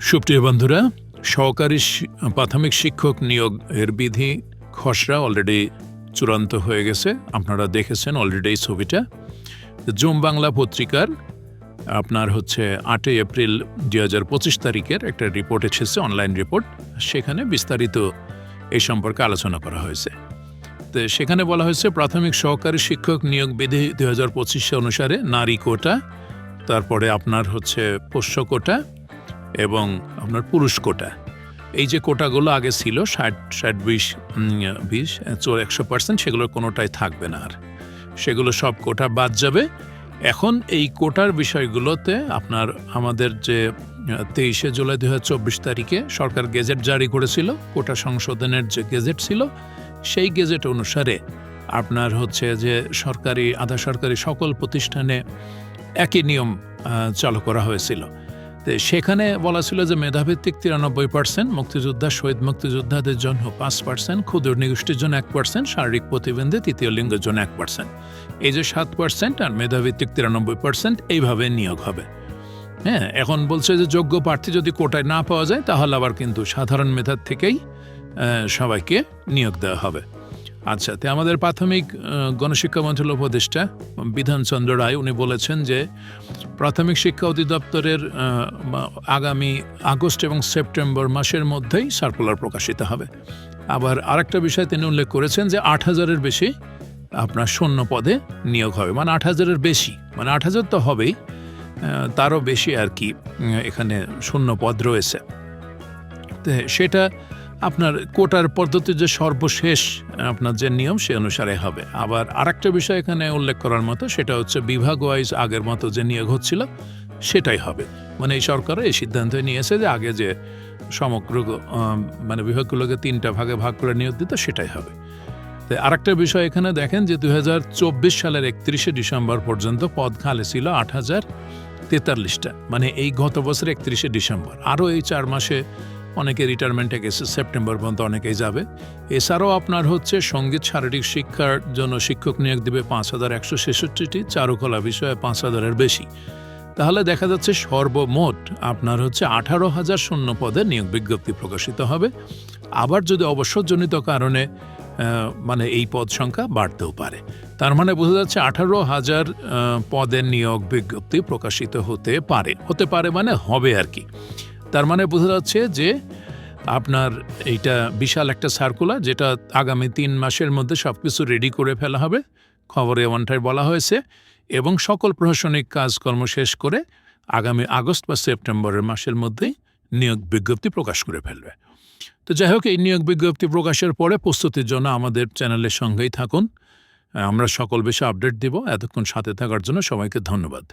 সুপ্রিয় বন্ধুরা, সহকারী প্রাথমিক শিক্ষক নিয়োগ এর বিধি খসড়া অলরেডি চূড়ান্ত হয়ে গেছে। আপনারা দেখেছেন অলরেডি এই ছবিটা। জুম বাংলা পত্রিকার, আপনার হচ্ছে আটই এপ্রিল দুই হাজার পঁচিশ তারিখের একটা রিপোর্ট এসেছে অনলাইন রিপোর্ট সেখানে বিস্তারিত এই সম্পর্কে আলোচনা করা হয়েছে। তো সেখানে বলা হয়েছে, প্রাথমিক সহকারী শিক্ষক নিয়োগ বিধি দুই হাজার পঁচিশে অনুসারে নারী কোটা, তারপরে আপনার হচ্ছে পোষ্য কোটা এবং আপনার পুরুষ কোটা। এই যে কোটাগুলো আগে ছিল, ষাট ষাট বিশ বিশ, চোর একশো পার্সেন্ট, সেগুলোর কোনোটাই থাকবে না আর। সেগুলো সব কোটা বাদ যাবে। এখন এই কোটার বিষয়গুলোতে আপনার আমাদের যে, তেইশে জুলাই দু চব্বিশ তারিখে সরকার গেজেট জারি করেছিল, কোটা সংশোধনের যে গেজেট ছিল, সেই গেজেট অনুসারে আপনার হচ্ছে যে সরকারি, আধা সরকারি সকল প্রতিষ্ঠানে একই নিয়ম চালু করা হয়েছিল। সেখানে বলা ছিল যে মেধাভিত্তিক তিরানব্বই পার্সেন্ট মুক্তিযোদ্ধা, শহীদ মুক্তিযোদ্ধাদের জন্য পাঁচ পার্সেন্ট ক্ষুদ্র নিগোষ্ঠীর জন্য এক পার্সেন্ট শারীরিক প্রতিবন্ধী তৃতীয় লিঙ্গের জন্য এক পার্সেন্ট এই যে সাত পার্সেন্ট আর মেধাভিত্তিক তিরানব্বই পার্সেন্ট এইভাবে নিয়োগ হবে। হ্যাঁ এখন বলছে যে যোগ্য প্রার্থী যদি কোটায় না পাওয়া যায়, তাহলে আবার কিন্তু সাধারণ মেধার থেকেই সবাইকে নিয়োগ দেওয়া হবে। আচ্ছা তো আমাদের প্রাথমিক গণশিক্ষা মন্ত্রণালয় উপদেষ্টা বিধানচন্দ্র রায়, উনি বলেছেন যে প্রাথমিক শিক্ষা অধিদপ্তরের আগামী আগস্ট এবং সেপ্টেম্বর মাসের মধ্যেই সার্কুলার প্রকাশিত হবে। আবার আরেকটা বিষয় তিনি উল্লেখ করেছেন যে আট হাজারের বেশি আপনার শূন্য পদে নিয়োগ হবে। মানে আট হাজারের বেশি মানে আট হাজার তো হবেই তারও বেশি আর কি এখানে শূন্য পদ রয়েছে। সেটা আপনার কোটার পদ্ধতির যে সর্বশেষ আপনার যে নিয়ম, সে অনুসারে হবে। আবার আরেকটা বিষয় এখানে উল্লেখ করার মতো, সেটা হচ্ছে বিভাগ ওয়াইজ আগের মতো যে নিয়োগ হচ্ছিল, সেটাই হবে। মানে এই সরকার এই সিদ্ধান্ত নিয়েছে যে আগে যে সমগ্র মানে বিভাগগুলোকে তিনটা ভাগে ভাগ করে নিয়োগ দিত, সেটাই হবে। তো আরেকটা বিষয় এখানে দেখেন যে দুই হাজার চব্বিশ সালের একত্রিশে ডিসেম্বর পর্যন্ত পদ খালি ছিল আট হাজার তেতাল্লিশটা। মানে এই গত বছর একত্রিশে ডিসেম্বর। আরও এই চার মাসে অনেকে রিটায়ারমেন্টে গেছে সেপ্টেম্বর পর্যন্ত অনেকেই যাবে। এছাড়াও আপনার হচ্ছে সংগীত, শারীরিক শিক্ষার জন্য শিক্ষক নিয়োগ দেবে পাঁচ হাজার একশো ছেষট্টিটি, চারুকলা বিষয়ে পাঁচ হাজারের বেশি। তাহলে দেখা যাচ্ছে সর্বমোট আপনার হচ্ছে আঠারো হাজার শূন্য পদে নিয়োগ বিজ্ঞপ্তি প্রকাশিত হবে। আবার যদি অবসরজনিত কারণে মানে এই পদ সংখ্যা বাড়তেও পারে। তার মানে বোঝা যাচ্ছে আঠারো হাজার পদের নিয়োগ বিজ্ঞপ্তি প্রকাশিত হতে পারে। হতে পারে মানে হবে আর কি। তার মানে বোঝা যাচ্ছে যে আপনার এইটা বিশাল একটা সার্কুলার যেটা আগামী তিন মাসের মধ্যে সব কিছু রেডি করে ফেলা হবে। খবরে ওয়ানটায় বলা হয়েছে এবং সকল প্রশাসনিক কাজকর্ম শেষ করে আগামী আগস্ট বা সেপ্টেম্বরের মাসের মধ্যেই নিয়োগ বিজ্ঞপ্তি প্রকাশ করে ফেলবে। তো যাই হোক, এই নিয়োগ বিজ্ঞপ্তি প্রকাশের পরে প্রস্তুতির জন্য আমাদের চ্যানেলের সঙ্গেই থাকুন। আমরা সকল বেশি আপডেট দিব। এতক্ষণ সাথে থাকার জন্য সবাইকে ধন্যবাদ।